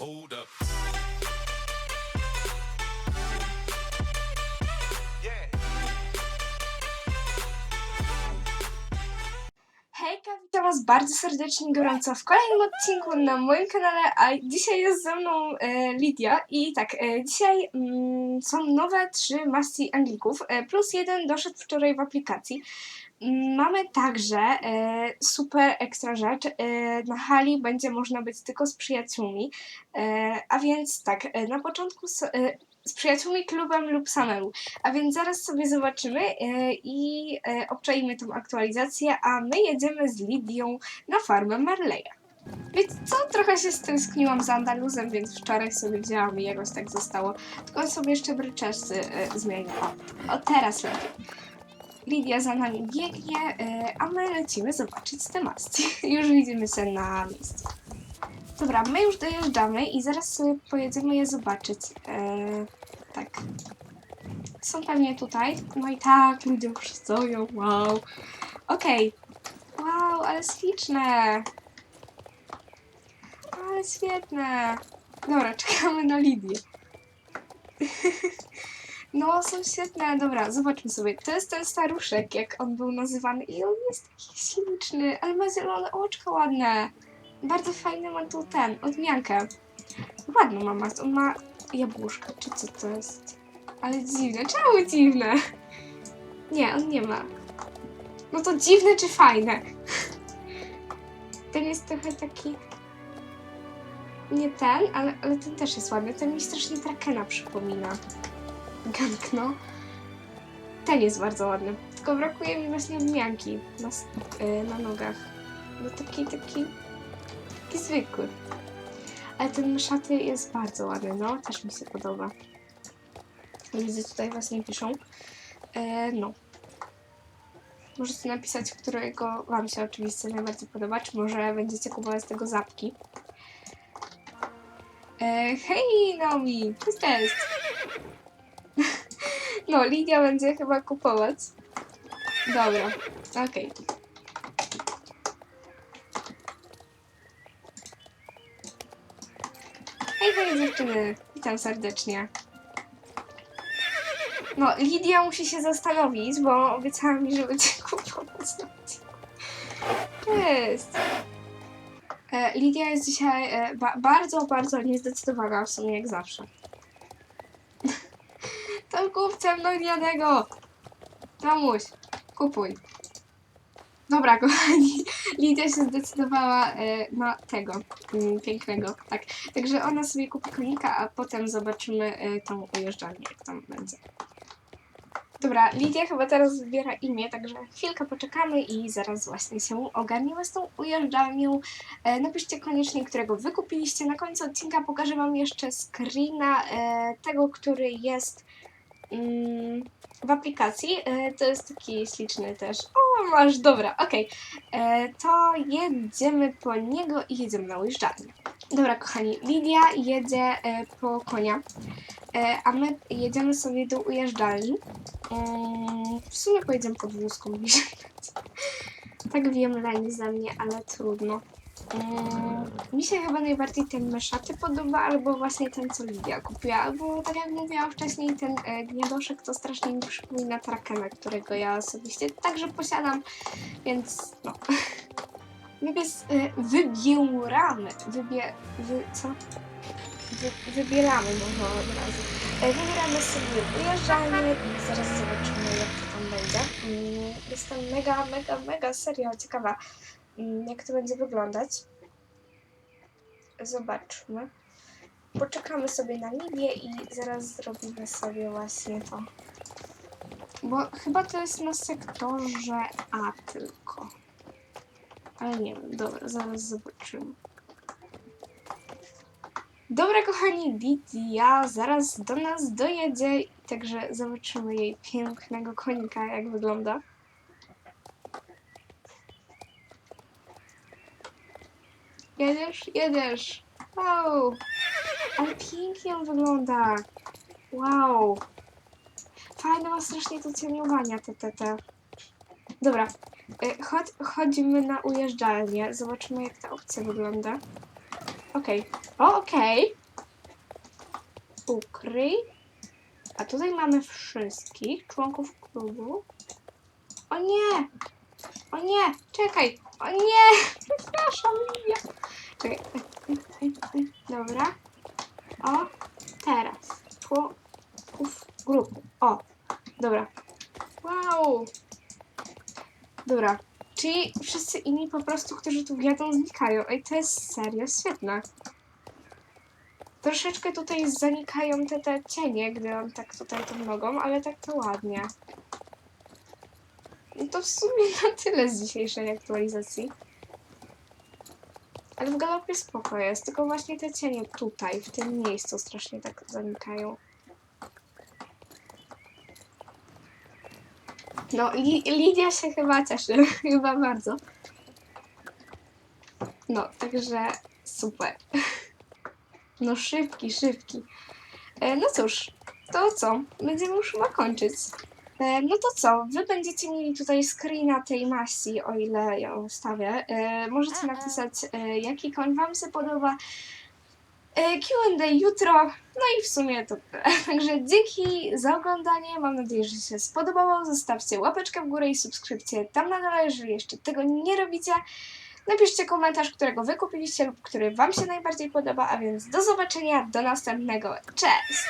Hold up. Hejka, witam Was bardzo serdecznie, gorąco w kolejnym odcinku na moim kanale, a dzisiaj jest ze mną e, Lidia i tak, e, dzisiaj mm, są nowe trzy maści Anglików, e, plus jeden doszedł wczoraj w aplikacji. Mamy także e, super ekstra rzecz, e, na hali będzie można być tylko z przyjaciółmi, e, a więc tak, e, na początku s- e, z przyjaciółmi, klubem lub samemu. A więc zaraz sobie zobaczymy e, i e, tą aktualizację, a my jedziemy z Lidią na farmę Marleya. Wiecie co? Trochę się stęskniłam za Andaluzem, więc wczoraj sobie wzięłam i jakoś tak zostało. Tylko sobie jeszcze bryczesy e, zmienię. O, o, teraz lepiej. Lidia za nami biegnie, e, a my lecimy zobaczyć te masty. Już widzimy się na miejscu. Dobra, my już dojeżdżamy i zaraz pojedziemy je zobaczyć. E, tak. Są pewnie tutaj. No i tak, ludzie już stoją. Wow. Okej. Wow, ale śliczne. Ale świetne. Dobra, czekamy na Lidię. No, są świetne. Dobra, zobaczmy sobie. To jest ten staruszek, jak on był nazywany. I on jest taki śliczny, ale ma zielone oczka ładne. Bardzo fajny ma tu ten, odmiankę. Ładną ma mast. On ma jabłuszka, czy co to jest? Ale dziwne. Czemu dziwne? Nie, on nie ma. No to dziwne czy fajne? Ten jest trochę taki... Nie ten, ale, ale ten też jest ładny. Ten mi strasznie Drakena przypomina. Gank, no. Ten jest bardzo ładny. Tylko brakuje mi właśnie odmianki na, y, na nogach. No taki, taki... Taki zwykły. Ale ten szaty jest bardzo ładny, no. Też mi się podoba. Widzę tutaj właśnie piszą. E, no. Możecie napisać, którego Wam się oczywiście najbardziej podoba, czy może będziecie kupować z tego zapki. E, hej Naomi, cześć, cześć. No, Lidia będzie chyba kupować. Dobra, okej. Hej, hej dziewczyny, witam serdecznie. No, Lidia musi się zastanowić, bo obiecała mi, że będzie kupować. Cześć! E, Lidia jest dzisiaj e, ba bardzo, bardzo niezdecydowana, w sumie jak zawsze. Kupcem Nognianego! Tomuś, kupuj. Dobra, kochani, Lidia się zdecydowała e, na tego mm, pięknego, tak. Także ona sobie kupi konika, a potem zobaczymy e, tą ujeżdżalnię, jak tam będzie. Dobra, Lidia chyba teraz wybiera imię, także chwilkę poczekamy i zaraz właśnie się ogarniemy z tą ujeżdżalnią. E, napiszcie koniecznie, którego wy kupiliście. Na końcu odcinka pokażę wam jeszcze screena e, tego, który jest w aplikacji. E, to jest taki śliczny też. O, masz, dobra, okej. E, To jedziemy po niego i jedziemy na ujeżdżalnię. Dobra, kochani, Lidia jedzie e, po konia, a my jedziemy sobie do ujeżdżalni. Mm, w sumie pojedziemy pod wózką bliżej. Tak wiem, leń ze mnie, ale trudno. Mm, mi się chyba najbardziej ten meszaty podoba, albo właśnie ten, co Lidia kupiła, albo tak jak mówiłam wcześniej, ten e, gniadoszek to strasznie mi przypomina Trakena, którego ja osobiście także posiadam, więc no. Wybies, e, wybieramy, wybie, wy, co? Wy, wybieramy może od razu. E, Wybieramy sobie ujeżdżalnię i zaraz zobaczymy jak to tam będzie. Mm, Jestem mega, mega, mega serio ciekawa jak to będzie wyglądać. Zobaczmy. Poczekamy sobie na Lidię i zaraz zrobimy sobie właśnie to. Bo chyba to jest na sektorze A tylko. Ale nie wiem, dobra, zaraz zobaczymy. Dobra, kochani, Lidia zaraz do nas dojedzie, także zobaczymy jej pięknego konika, jak wygląda. Jedziesz? Jedziesz. Wow. Ale pięknie on wygląda. Wow. Fajne ma strasznie to cieniowania te, te, te. Dobra. y, Chodź, chodzimy na ujeżdżalnię. Zobaczymy jak ta opcja wygląda. Okej. O, okej. Ukryj. A tutaj mamy wszystkich członków klubu. O nie! O nie! Czekaj! O nie! Przepraszam, Livia. Dobra. O, teraz. Członków grupy. O, dobra. Wow! Dobra. Czyli wszyscy inni po prostu, którzy tu wjadą, znikają. Ej, to jest serio świetne. Troszeczkę tutaj zanikają te, te cienie, gdy mam tak tutaj tą nogą, ale tak to ładnie. No to w sumie na tyle z dzisiejszej aktualizacji. Ale w galopie spoko jest, tylko właśnie te cienie tutaj, w tym miejscu strasznie tak zanikają. No Lidia się chyba cieszy, chyba bardzo. No, także super. No szybki, szybki. E, no cóż, to co? Będziemy już chyba kończyć. E, no to co? Wy będziecie mieli tutaj screena tej masji, o ile ją wstawię. E, możecie napisać, e, jaki koń wam się podoba. Q&A jutro. No i w sumie to tyle. Także dzięki za oglądanie. Mam nadzieję, że się spodobało. Zostawcie łapeczkę w górę i subskrypcję tam na dole, jeżeli jeszcze tego nie robicie. Napiszcie komentarz, którego wy kupiliście lub który wam się najbardziej podoba, a więc do zobaczenia, do następnego. Cześć!